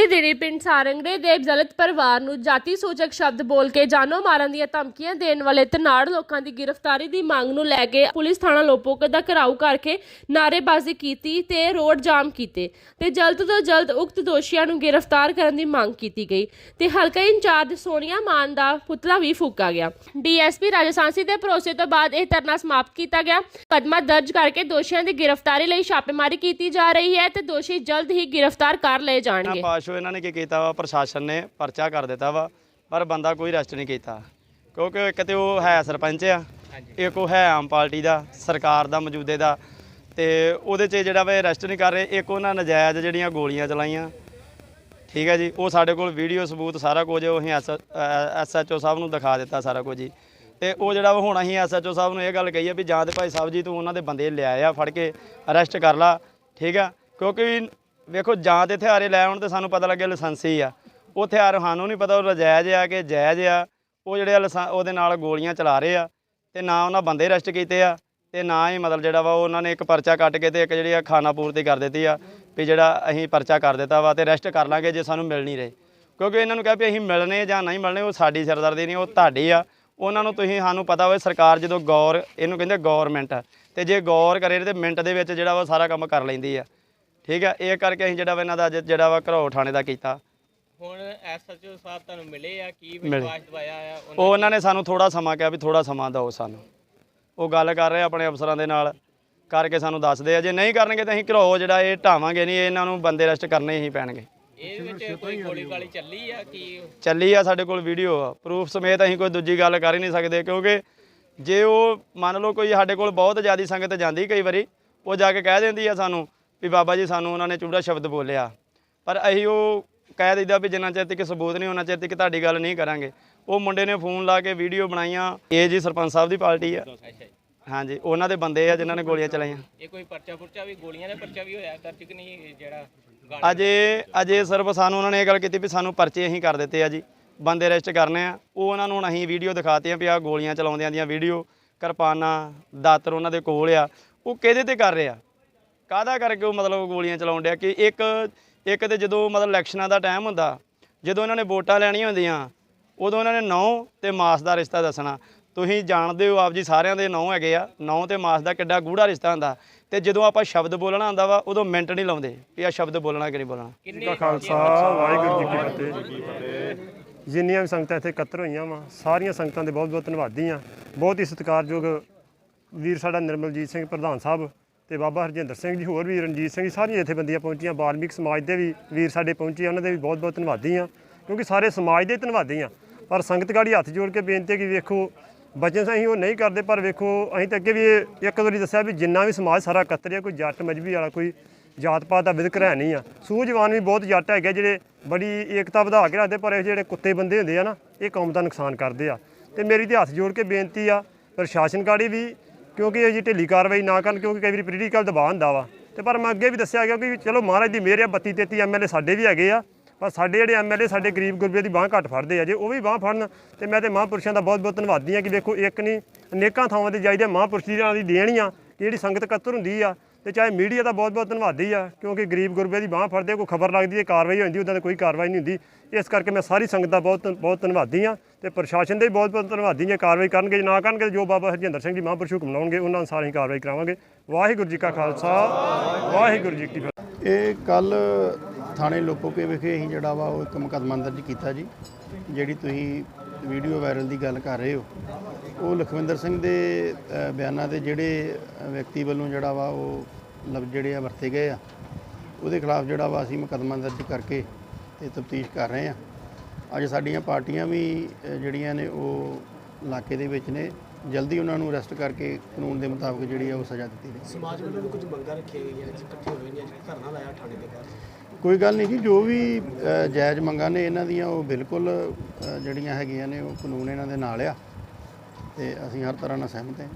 ਬੀਤੇ ਦਿਨੀ ਪਿੰਡ ਸਾਰੰਗੜੇ ਦੇ ਦਲਿਤ ਪਰਿਵਾਰ ਨੂੰ ਜਾਤੀ ਸੂਚਕ ਸ਼ਬਦ ਬੋਲ ਕੇ ਜਾਨੋਂ ਮਾਰਨ ਦੀਆਂ ਧਮਕੀਆਂ ਦੇਣ ਵਾਲੇ ਤਨਾੜ ਲੋਕਾਂ ਦੀ ਗ੍ਰਿਫਤਾਰੀ ਦੀ ਮੰਗ ਨੂੰ ਲੈ ਕੇ ਪੁਲਿਸ ਥਾਣਾ ਲੋਪੋਕ ਦਾ ਘਿਰਾਓ ਕਰਕੇ ਨਾਅਰੇਬਾਜ਼ੀ ਕੀਤੀ ਤੇ ਰੋਡ ਜਾਮ ਕੀਤੇ ਤੇ ਜਲਦ ਤੋਂ ਜਲਦ ਉਕਤ ਦੋਸ਼ੀਆਂ ਨੂੰ ਗ੍ਰਿਫਤਾਰ ਕਰਨ ਦੀ ਮੰਗ ਕੀਤੀ ਗਈ ਤੇ ਹਲਕਾ ਇੰਚਾਰਜ ਸੋਨੀਆ ਮਾਨ ਦਾ ਪੁਤਲਾ ਵੀ ਫੂਕਾ ਗਿਆ। ਡੀਐਸਪੀ ਰਾਜਸਾਂਸੀ ਦੇ ਭਰੋਸੇ ਤੋਂ ਬਾਅਦ ਇਹ ਧਰਨਾ ਸਮਾਪਤ ਕੀਤਾ ਗਿਆ। ਕਦਮਾ ਦਰਜ ਕਰਕੇ ਦੋਸ਼ੀਆਂ ਦੀ ਗ੍ਰਿਫਤਾਰੀ ਲਈ ਛਾਪੇਮਾਰੀ ਕੀਤੀ ਜਾ ਰਹੀ ਹੈ ਤੇ ਦੋਸ਼ੀ ਜਲਦ ਹੀ ਗ੍ਰਿਫਤਾਰ ਕਰ ਲਏ ਜਾਣਗੇ। ਪਾਸ਼ੋ ਇਹਨਾਂ ਨੇ ਕੀ ਕੀਤਾ ਵਾ ਪ੍ਰਸ਼ਾਸਨ ਨੇ ਪਰਚਾ ਕਰ ਦਿੱਤਾ ਵਾ ਪਰ ਬੰਦਾ ਕੋਈ ਅਰੈਸਟ ਨਹੀਂ ਕੀਤਾ। ਕਿਉਂਕਿ ਇੱਕ ਤੇ ਉਹ ਹੈ ਸਰਪੰਚ ਆ ਇੱਕ ਉਹ ਹੈ ਆਮ ਪਾਰਟੀ ਦਾ ਸਰਕਾਰ ਦਾ ਮੌਜੂਦੇ ਦਾ। ਤੇ ਉਹਦੇ 'ਚ ਜਿਹੜਾ ਵਾ ਅਰੈਸਟ ਨਹੀਂ ਕਰ ਰਹੇ ਇੱਕ ਉਹਨਾਂ ਨਜਾਇਜ਼ ਜਿਹੜੀਆਂ ਗੋਲੀਆਂ ਚਲਾਈਆਂ। ਠੀਕ ਹੈ ਜੀ ਉਹ ਸਾਡੇ ਕੋਲ ਵੀਡੀਓ ਸਬੂਤ ਸਾਰਾ ਕੁਝ ਉਹ ਅਸੀਂ ਐਸਐਚਓ ਸਾਹਿਬ ਨੂੰ ਦਿਖਾ ਦਿੱਤਾ ਸਾਰਾ ਕੁਝ ਜੀ। ਤੇ ਉਹ ਜਿਹੜਾ ਵਾ ਹੁਣ ਅਸੀਂ ਐਸਐਚਓ ਸਾਹਿਬ ਨੂੰ ਇਹ ਗੱਲ ਕਹੀ ਆ ਵੀ ਜਾਂ ਤੇ ਭਾਈ ਸਾਹਿਬ ਜੀ ਤੂੰ ਉਹਨਾਂ ਦੇ ਬੰਦੇ ਲਿਆਏ ਆ ਫੜ ਕੇ ਅਰੈਸਟ ਕਰ ਲਾ। ਠੀਕ ਆ ਕਿਉਂਕਿ ਵੇਖੋ, ਜਾਂ ਤੇ ਹਥਿਆਰੇ ਲੈ ਆਉਣ ਤੇ ਸਾਨੂੰ ਪਤਾ ਲੱਗਿਆ ਲਾਇਸੈਂਸੀ ਆ। ਉਹ ਹਥਿਆਰ ਸਾਨੂੰ ਨਹੀਂ ਪਤਾ, ਉਹ ਨਜਾਇਜ਼ ਆ ਕਿ ਜਾਇਜ਼ ਆ। ਉਹ ਜਿਹੜੇ ਆ ਲਾਇਸੈਂ- ਉਹਦੇ ਨਾਲ ਗੋਲੀਆਂ ਚਲਾ ਰਹੇ ਆ ਤੇ ਨਾ ਉਹਨਾਂ ਬੰਦੇ ਅਰੈਸਟ ਕੀਤੇ ਆ ਤੇ ਨਾ ਹੀ ਮਤਲਬ ਜਿਹੜਾ ਵਾ, ਉਹਨਾਂ ਨੇ ਇੱਕ ਪਰਚਾ ਕੱਟ ਕੇ ਤੇ ਇੱਕ ਜਿਹੜੀ ਆ ਖਾਣਾ ਪੂਰਤੀ ਕਰ ਦਿੱਤੀ ਆ ਵੀ ਜਿਹੜਾ ਅਸੀਂ ਪਰਚਾ ਕਰ ਦਿੱਤਾ ਵਾ ਤੇ ਅਰੈਸਟ ਕਰ ਲਾਂਗੇ ਜੇ ਸਾਨੂੰ ਮਿਲ ਨਹੀਂ ਰਹੇ। ਕਿਉਂਕਿ ਇਹਨਾਂ ਨੂੰ ਕਿਹਾ ਵੀ ਅਸੀਂ ਮਿਲਣੇ ਜਾਂ ਨਹੀਂ ਮਿਲਣੇ, ਉਹ ਸਾਡੀ ਸਿਰਦਰਦੀ ਨਹੀਂ, ਉਹ ਤੁਹਾਡੀ ਆ। ਉਹਨਾਂ ਨੂੰ ਤੁਸੀਂ, ਸਾਨੂੰ ਪਤਾ ਹੋਵੇ ਸਰਕਾਰ ਜਦੋਂ ਗੌਰ, ਇਹਨੂੰ ਕਹਿੰਦੇ ਗੌਰਮੈਂਟ ਤੇ ਜੇ ਗੌਰ ਕਰੇ ਤੇ ਮਿੰਟ ਦੇ ਵਿੱਚ ਜਿਹੜਾ ਵਾ ਸਾਰਾ ਕੰਮ ਕਰ ਲੈਂਦੀ ਆ। ਠੀਕ ਆ ਇਹ ਕਰਕੇ ਅਸੀਂ ਜਿਹੜਾ ਵਾ ਇਹਨਾਂ ਦਾ ਅੱਜ ਜਿਹੜਾ ਵਾ ਘਰੋ ਥਾਣੇ ਦਾ ਕੀਤਾ। ਹੁਣ ਐਸਐਚਓ ਸਾਹਿਬ ਤੁਹਾਨੂੰ ਮਿਲੇ ਆ ਕੀ। ਵਿਸ਼ਵਾਸ ਦਵਾਇਆ ਆ? ਉਹ ਉਹਨਾਂ ਨੇ ਸਾਨੂੰ ਥੋੜਾ ਸਮਾਂ ਕਿਹਾ ਵੀ ਥੋੜਾ ਸਮਾਂ ਦਿਓ ਸਾਨੂੰ। ਉਹ ਗੱਲ ਕਰ ਰਹੇ ਆਪਣੇ ਅਫਸਰਾਂ ਦੇ ਨਾਲ ਕਰਕੇ ਸਾਨੂੰ ਦੱਸਦੇ ਆ ਜੇ ਨਹੀਂ ਕਰਨਗੇ ਤਾਂ ਅਸੀਂ ਘਰੋ ਜਿਹੜਾ ਇਹ ਢਾਵਾਂਗੇ ਨਹੀਂ ਇਹਨਾਂ ਨੂੰ ਬੰਦੇ ਅਰੈਸਟ ਕਰਨੇ ਹੀ ਪੈਣਗੇ। ਇਹ ਵਿੱਚ ਕੋਈ ਗੋਲੀ ਗਾਲੀ ਚੱਲੀ ਆ ਕੀ ਚੱਲੀ ਆ ਸਾਡੇ ਕੋਲ ਵੀਡੀਓ ਆ। ਪ੍ਰੂਫ ਸਮੇਤ ਅਸੀਂ ਕੋਈ ਦੂਜੀ ਗੱਲ ਕਰ ਹੀ ਨਹੀਂ ਸਕਦੇ ਕਿਉਂਕਿ ਜੇ ਉਹ ਮੰਨ ਲਓ ਕੋਈ ਸਾਡੇ ਕੋਲ ਬਹੁਤ ਜ਼ਿਆਦੀ ਸੰਗਤ ਜਾਂਦੀ ਕਈ ਵਾਰੀ ਉਹ ਜਾ ਕੇ ਕਹਿ ਦਿੰਦੀ ਆ ਸਾਨੂੰ ਵੀ ਬਾਬਾ ਜੀ ਸਾਨੂੰ ਉਹਨਾਂ ਨੇ ਚੂੜਾ ਸ਼ਬਦ ਬੋਲਿਆ। ਪਰ ਅਸੀਂ ਉਹ ਕਹਿ ਦਿੰਦਾ ਵੀ ਜਿੰਨਾ ਚਿਰ ਤੱਕ ਸਬੂਤ ਨਹੀਂ ਉਹਨਾਂ ਚਿਰ ਤੱਕ ਤੁਹਾਡੀ ਗੱਲ ਨਹੀਂ ਕਰਾਂਗੇ। ਉਹ ਮੁੰਡੇ ਨੇ ਫੋਨ ਲਾ ਕੇ ਵੀਡੀਓ ਬਣਾਈਆਂ। ਇਹ ਜੀ ਸਰਪੰਚ ਸਾਹਿਬ ਦੀ ਪਾਰਟੀ ਆ। ਹਾਂਜੀ ਉਹਨਾਂ ਦੇ ਬੰਦੇ ਆ ਜਿਨ੍ਹਾਂ ਨੇ ਗੋਲੀਆਂ ਚਲਾਈਆਂ। ਇਹ ਕੋਈ ਪਰਚਾ ਪੁਰਚਾ ਵੀ ਗੋਲੀਆਂ ਦਾ ਪਰਚਾ ਵੀ ਹੋਇਆ ਦਰਜ ਕਿ ਨਹੀਂ ਜਿਹੜਾ ਅਜੇ ਅਜੇ ਸਿਰਫ ਸਾਨੂੰ ਉਹਨਾਂ ਨੇ ਇਹ ਗੱਲ ਕੀਤੀ ਵੀ ਸਾਨੂੰ ਪਰਚੇ ਅਸੀਂ ਕਰ ਦਿੱਤੇ ਆ ਜੀ। ਬੰਦੇ ਅਰੈਸਟ ਕਰਨੇ ਆ। ਉਹ ਉਹਨਾਂ ਨੂੰ ਅਸੀਂ ਵੀਡੀਓ ਦਿਖਾਤੀਆਂ ਵੀ ਆ ਗੋਲੀਆਂ ਚਲਾਉਂਦਿਆਂ ਦੀਆਂ ਵੀਡੀਓ। ਕਿਰਪਾਨਾਂ ਦਾਤਰ ਉਹਨਾਂ ਦੇ ਕੋਲ ਆ। ਉਹ ਕਿਹਦੇ ਤੇ ਕਰ ਰਿਹਾ ਕਾਹਦਾ ਕਰਕੇ ਉਹ ਮਤਲਬ ਗੋਲੀਆਂ ਚਲਾਉਣ ਡਿਆ ਕਿ ਇੱਕ ਇੱਕ ਤੇ ਜਦੋਂ ਮਤਲਬ ਇਲੈਕਸ਼ਨਾਂ ਦਾ ਟਾਈਮ ਹੁੰਦਾ ਜਦੋਂ ਉਹਨਾਂ ਨੇ ਵੋਟਾਂ ਲੈਣੀਆਂ ਹੁੰਦੀਆਂ ਉਦੋਂ ਉਹਨਾਂ ਨੇ ਨੌ ਤੇ ਮਾਸ ਦਾ ਰਿਸ਼ਤਾ ਦੱਸਣਾ। ਤੁਸੀਂ ਜਾਣਦੇ ਹੋ ਆਪ ਜੀ ਸਾਰਿਆਂ ਦੇ ਨੌ ਹੈਗੇ ਆ ਨੌ ਤੇ ਮਾਸ ਦਾ ਕਿੱਡਾ ਗੂੜਾ ਰਿਸ਼ਤਾ ਹੁੰਦਾ। ਤੇ ਜਦੋਂ ਆਪਾਂ ਸ਼ਬਦ ਬੋਲਣਾ ਹੁੰਦਾ ਵਾ ਉਦੋਂ ਮਿੰਟ ਨਹੀਂ ਲਾਉਂਦੇ ਵੀ ਆ ਸ਼ਬਦ ਬੋਲਣਾ ਕਿ ਨਹੀਂ ਬੋਲਣਾ। ਕਿੰਨੇ ਖਾਲਸਾ ਵਾਹਿਗੁਰੂ ਜੀ ਕੀ ਫਤਿਹ। ਜਿੰਨੀਆਂ ਵੀ ਸੰਗਤਾਂ ਇੱਥੇ ਇਕੱਤਰ ਹੋਈਆਂ ਵਾ ਸਾਰੀਆਂ ਸੰਗਤਾਂ ਦੇ ਬਹੁਤ ਬਹੁਤ ਧੰਨਵਾਦੀ ਆ। ਬਹੁਤ ਹੀ ਸਤਿਕਾਰਯੋਗ ਵੀਰ ਸਾਡਾ ਨਿਰਮਲਜੀਤ ਸਿੰਘ ਪ੍ਰਧਾਨ ਸਾਹਿਬ ਤੇ ਬਾਬਾ ਹਰਜਿੰਦਰ ਸਿੰਘ ਜੀ, ਹੋਰ ਵੀ ਰਣਜੀਤ ਸਿੰਘ ਜੀ, ਸਾਰੀਆਂ ਜਥੇਬੰਦੀਆਂ ਪਹੁੰਚੀਆਂ। ਬਾਲਮਿਕ ਸਮਾਜ ਦੇ ਵੀ ਵੀਰ ਸਾਡੇ ਪਹੁੰਚੇ ਉਹਨਾਂ ਦੇ ਵੀ ਬਹੁਤ ਬਹੁਤ ਧੰਨਵਾਦੀ ਆ। ਕਿਉਂਕਿ ਸਾਰੇ ਸਮਾਜ ਦੇ ਧੰਨਵਾਦੀ ਆ। ਪਰ ਸੰਗਤ ਗਾੜੀ ਹੱਥ ਜੋੜ ਕੇ ਬੇਨਤੀ ਹੈ ਕਿ ਵੇਖੋ, ਬਚਨ ਅਸੀਂ ਉਹ ਨਹੀਂ ਕਰਦੇ, ਪਰ ਵੇਖੋ, ਅਸੀਂ ਤਾਂ ਅੱਗੇ ਵੀ ਇੱਕ ਵਾਰੀ ਦੱਸਿਆ ਵੀ ਜਿੰਨਾ ਵੀ ਸਮਾਜ ਸਾਰਾ ਕਤਰਿਆ, ਕੋਈ ਜੱਟ ਮਜਬੀ ਵਾਲਾ, ਕੋਈ ਜਾਤ ਪਾਤ ਦਾ ਵਿਦਕਰ ਹੈ ਨਹੀਂ ਆ। ਸੂਝਵਾਨ ਵੀ ਬਹੁਤ ਜੱਟ ਹੈਗੇ ਜਿਹੜੇ ਬੜੀ ਏਕਤਾ ਵਧਾ ਕੇ ਰੱਖਦੇ, ਪਰ ਇਹ ਜਿਹੜੇ ਕੁੱਤੇ ਬੰਦੇ ਹੁੰਦੇ ਆ ਨਾ, ਇਹ ਕੌਮ ਦਾ ਨੁਕਸਾਨ ਕਰਦੇ ਆ। ਤੇ ਮੇਰੀ ਤੇ ਹੱਥ ਜੋੜ ਕੇ ਬੇਨਤੀ ਆ, ਪ੍ਰਸ਼ਾਸਨ ਗਾੜੀ ਵੀ ਕਿਉਂਕਿ ਇਹ ਜੀ ਢਿੱਲੀ ਕਾਰਵਾਈ ਨਾ ਕਰਨ, ਕਿਉਂਕਿ ਕਈ ਵਾਰੀ ਪੋਲੀਟੀਕਲ ਦਬਾਅ ਹੁੰਦਾ ਵਾ। ਤੇ ਪਰ ਮੈਂ ਅੱਗੇ ਵੀ ਦੱਸਿਆ ਗਿਆ ਕਿ ਚਲੋ ਮਹਾਰਾਜ ਦੀ ਮਿਹਰ ਆ 32 33 ਐਮਐਲਏ ਸਾਡੇ ਵੀ ਹੈਗੇ ਆ, ਪਰ ਸਾਡੇ ਜਿਹੜੇ ਐਮਐਲਏ ਸਾਡੇ ਗਰੀਬ ਗੁਰਬੇ ਦੀ ਬਾਹ ਘੱਟ ਫੜਦੇ ਆ, ਜੇ ਉਹ ਵੀ ਬਾਹ ਫੜਨ, ਤੇ ਮੈਂ ਤੇ ਮਹਾਂਪੁਰਸ਼ਾਂ ਦਾ ਬਹੁਤ ਬਹੁਤ ਧੰਨਵਾਦੀ ਆ ਕਿ ਦੇਖੋ ਇੱਕ ਨਹੀਂ, ਅਨੇਕਾਂ ਥਾਵਾਂ ਤੇ ਜਾਈਦੇ ਮਹਾਂਪੁਰਸ਼ਾਂ ਦੀ ਦੇਣੀ ਆ, ਕਿ ਜਿਹੜੀ ਸੰਗਤ ਇਕੱਤਰ ਹੁੰਦੀ ਆ ਤੇ ਚਾਹੇ ਮੀਡੀਆ ਦਾ ਬਹੁਤ ਬਹੁਤ ਧੰਨਵਾਦੀ ਆ, ਕਿਉਂਕਿ ਗਰੀਬ ਗੁਰਬੇ ਦੀ ਬਾਹ ਫੜਦੇ ਕੋਈ ਖਬਰ ਲੱਗਦੀ ਹੈ, ਕਾਰਵਾਈ ਹੋ ਜਾਂਦੀ ਉਦਾਂ ਤਾਂ ਕੋਈ ਕਾਰਵਾਈ ਨਹੀਂ ਹੁੰਦੀ। ਇਸ ਕਰਕੇ ਮੈਂ ਸਾਰੀ ਸੰਗਤ ਦਾ ਬਹੁਤ ਬਹੁਤ ਧੰਨਵਾਦੀ ਆ ਤੇ ਪ੍ਰਸ਼ਾਸਨ ਦੇ ਵੀ ਬਹੁਤ ਬਹੁਤ ਧੰਨਵਾਦੀ ਆ ਕਾਰਵਾਈ ਕਰਨਗੇ ਨਾ ਕਰਨਗੇ ਜੋ ਬਾਬਾ ਹਰਜਿੰਦਰ ਸਿੰਘ ਜੀ ਮਹਾਂਪੁਰਸ਼ ਹੁਕਮ ਲਾਉਣਗੇ, ਉਹਨਾਂ ਅਨੁਸਾਰ ਹੀ ਕਾਰਵਾਈ ਕਰਾਵਾਂਗੇ। ਵਾਹਿਗੁਰੂ ਜੀ ਕਾ ਖਾਲਸਾ, ਵਾਹਿਗੁਰੂ ਜੀ ਕੀ ਫਤਿਹ। ਇਹ ਕੱਲ ਥਾਣੇ ਲੋਪੋਕੇ ਵਿਖੇ ਹੀ ਜਿਹੜਾ ਵਾ, ਉਹ ਇੱਕ ਮੁਕੱਦਮਾ ਦਰਜ ਕੀਤਾ ਜੀ, ਜਿਹੜੀ ਤੁਸੀਂ ਵੀਡੀਓ ਵਾਇਰਲ ਦੀ ਗੱਲ ਕਰ ਰਹੇ ਹੋ, ਉਹ ਲਖਵਿੰਦਰ ਸਿੰਘ ਦੇ ਬਿਆਨਾਂ ਦੇ ਜਿਹੜੇ ਵਿਅਕਤੀ ਵੱਲੋਂ ਜਿਹੜਾ ਵਾ ਉਹ ਲਫ਼ਜ਼ ਜਿਹੜੇ ਆ ਵਰਤੇ ਗਏ ਆ, ਉਹਦੇ ਖਿਲਾਫ ਜਿਹੜਾ ਵਾ ਅਸੀਂ ਮੁਕੱਦਮਾ ਦਰਜ ਕਰਕੇ ਤੇ ਤਫਤੀਸ਼ ਕਰ ਰਹੇ ਆ। ਅੱਜ ਸਾਡੀਆਂ ਪਾਰਟੀਆਂ ਵੀ ਜਿਹੜੀਆਂ ਨੇ ਉਹ ਇਲਾਕੇ ਦੇ ਵਿੱਚ ਨੇ, ਜਲਦੀ ਉਹਨਾਂ ਨੂੰ ਅਰੈਸਟ ਕਰਕੇ ਕਾਨੂੰਨ ਦੇ ਮੁਤਾਬਕ ਜਿਹੜੀ ਆ ਉਹ ਸਜ਼ਾ ਦਿੱਤੀ ਜਾਵੇ ਸਮਾਜ ਵੱਲੋਂ ਕੁਝ ਮੰਗਾਂ ਰੱਖੀਆਂ ਗਈਆਂ ਇਕੱਠੇ ਹੋਏ ਨੇ, ਅੱਜ ਧਰਨਾ ਲਾਇਆ ਥਾਣੇ ਦੇ ਬਾਹਰ। ਕੋਈ ਗੱਲ ਨਹੀਂ ਜੀ, ਜੋ ਵੀ ਜਾਇਜ਼ ਮੰਗਾਂ ਨੇ ਇਹਨਾਂ ਦੀਆਂ, ਉਹ ਬਿਲਕੁਲ ਜਿਹੜੀਆਂ ਹੈਗੀਆਂ ਨੇ, ਉਹ ਕਾਨੂੰਨ ਇਹਨਾਂ ਦੇ ਨਾਲ ਆ ਤੇ ਅਸੀਂ ਹਰ ਤਰ੍ਹਾਂ ਨਾਲ ਸਹਿਮਤ ਹਾਂ।